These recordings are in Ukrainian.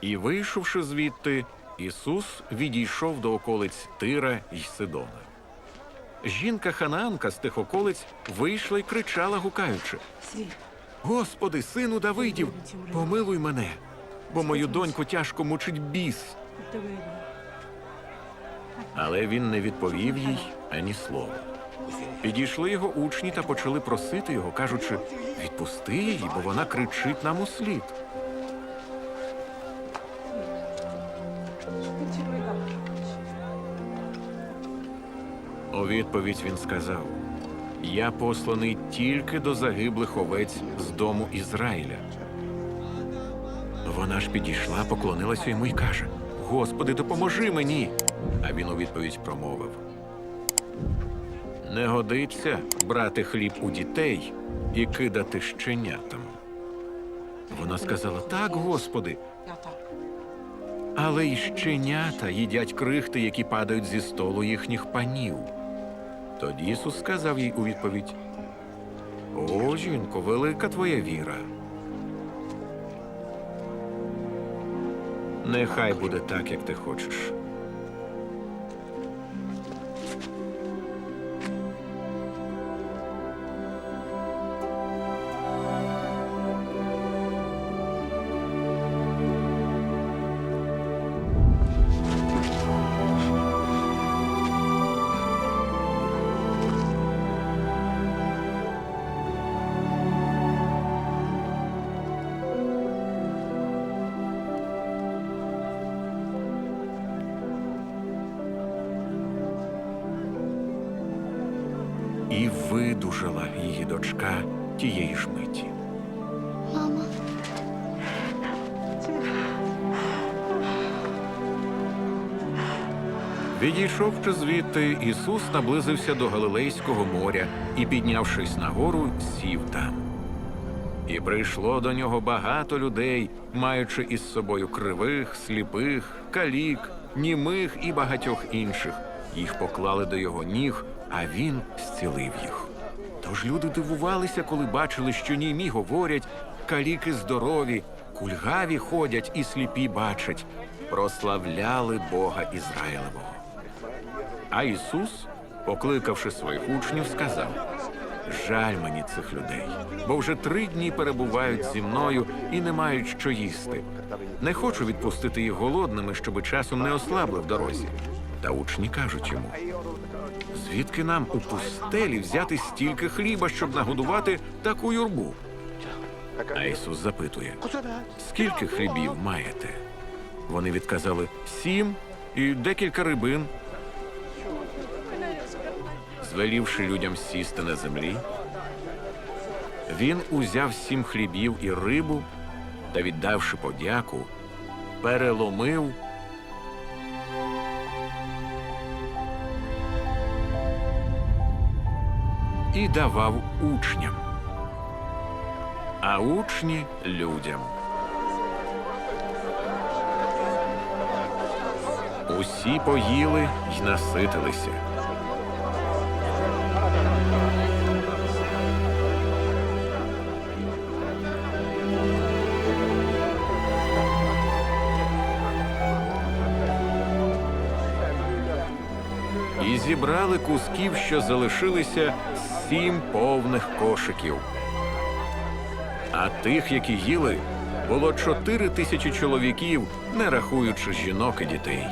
І вийшовши звідти, Ісус відійшов до околиць Тира й Сидона. Жінка Ханаанка з тих околиць вийшла й кричала, гукаючи: Господи, сину Давидів, помилуй мене, бо мою доньку тяжко мучить біс. Але він не відповів їй ані слова. Підійшли його учні та почали просити його, кажучи: відпусти її, бо вона кричить нам услід. У відповідь він сказав: Я посланий тільки до загиблих овець з дому Ізраїля. Вона ж підійшла, поклонилася йому і каже: Господи, допоможи мені. А він у відповідь промовив: Не годиться брати хліб у дітей і кидати щенятам. Вона сказала: Так, Господи, але й щенята їдять крихти, які падають зі столу їхніх панів. Тоді Ісус сказав їй у відповідь: О, жінко, велика твоя віра. Нехай буде так, як ти хочеш. І видужала її дочка тієї ж миті. Мама, Відійшовши звідти, Ісус наблизився до Галилейського моря і, піднявшись на гору, сів там. І прийшло до нього багато людей, маючи із собою кривих, сліпих, калік, німих і багатьох інших. Їх поклали до його ніг, а він зцілив їх. Тож люди дивувалися, коли бачили, що німі говорять, каліки здорові, кульгаві ходять і сліпі бачать, прославляли Бога Ізраїлевого. А Ісус, покликавши своїх учнів, сказав: Жаль мені цих людей, бо вже три дні перебувають зі мною і не мають що їсти. Не хочу відпустити їх голодними, щоби часом не ослабли в дорозі. Та учні кажуть йому: звідки нам у пустелі взяти стільки хліба, щоб нагодувати таку юрбу? А Ісус запитує: скільки хлібів маєте? Вони відказали сім і декілька рибин. Звелівши людям сісти на землі, він узяв сім хлібів і рибу та, віддавши подяку, переломив і давав учням, а учні людям. Усі поїли й наситилися. І зібрали кусків, що залишилися сім повних кошиків. А тих, які їли, було чотири тисячі чоловіків, не рахуючи жінок і дітей.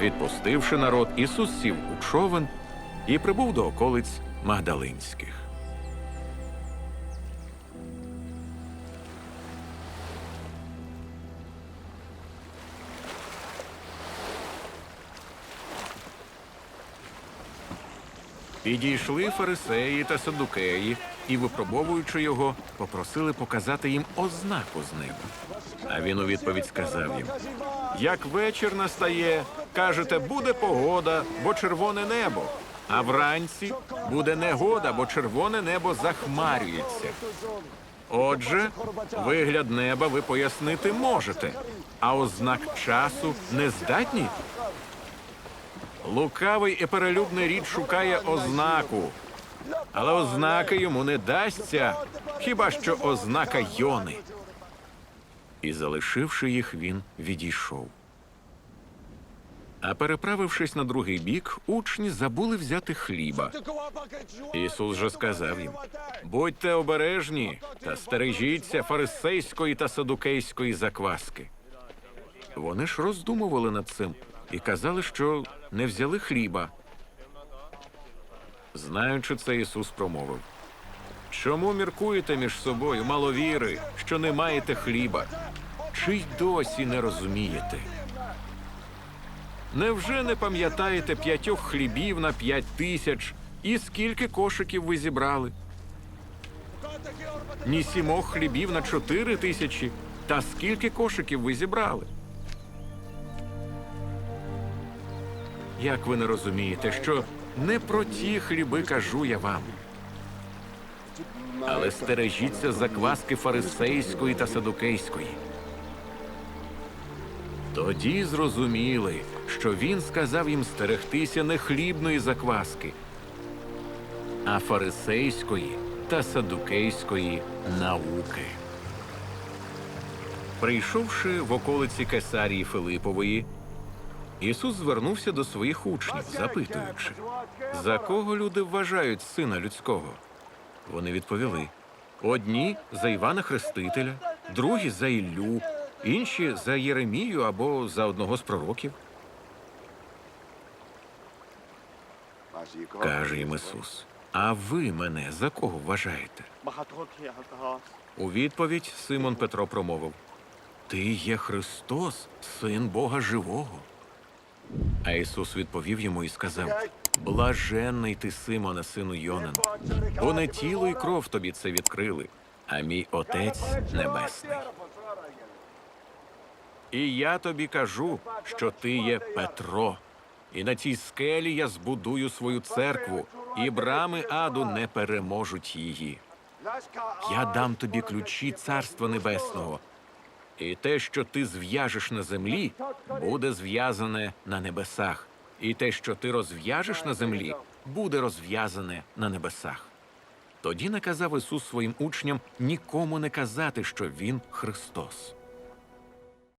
Відпустивши народ, Ісус сів у човен і прибув до околиць Магдалинських. Підійшли фарисеї та садукеї і, випробовуючи його, попросили показати їм ознаку з неба. А він у відповідь сказав їм: Як вечір настає, кажете, буде погода, бо червоне небо. А вранці буде негода, бо червоне небо захмарюється. Отже, вигляд неба ви пояснити можете, а ознак часу не здатні. Лукавий і перелюбний рід шукає ознаку, але ознаки йому не дасться, хіба що ознака Йони. І, залишивши їх, він відійшов. А переправившись на другий бік, учні забули взяти хліба. Ісус же сказав їм: будьте обережні та стережіться фарисейської та садукейської закваски. Вони ж роздумували над цим і казали, що не взяли хліба. Знаючи це, Ісус промовив: Чому міркуєте між собою, маловіри, що не маєте хліба? Чи й досі не розумієте? Невже не пам'ятаєте п'ятьох хлібів на п'ять тисяч і скільки кошиків ви зібрали? Ні сімох хлібів на чотири тисячі. Та скільки кошиків ви зібрали? Як ви не розумієте, що не про ті хліби кажу я вам, але стережіться закваски фарисейської та садукейської. Тоді зрозуміли, що він сказав їм стерегтися не хлібної закваски, а фарисейської та садукейської науки. Прийшовши в околиці Кесарії Филипової, Ісус звернувся до своїх учнів, запитуючи, за кого люди вважають сина людського? Вони відповіли: одні за Івана Хрестителя, другі за Іллю, інші за Єремію або за одного з пророків. Каже їм Ісус: А ви мене за кого вважаєте? У відповідь Симон Петро промовив: Ти є Христос, син Бога живого. А Ісус відповів йому і сказав: Блаженний ти, Симоне, сину Йонин, бо не тіло і кров тобі це відкрили, а мій Отець Небесний. І я тобі кажу, що ти є Петро, і на цій скелі я збудую свою церкву, і брами аду не переможуть її. Я дам тобі ключі Царства Небесного. І те, що ти зв'яжеш на землі, буде зв'язане на небесах. І те, що ти розв'яжеш на землі, буде розв'язане на небесах. Тоді наказав Ісус своїм учням нікому не казати, що Він Христос.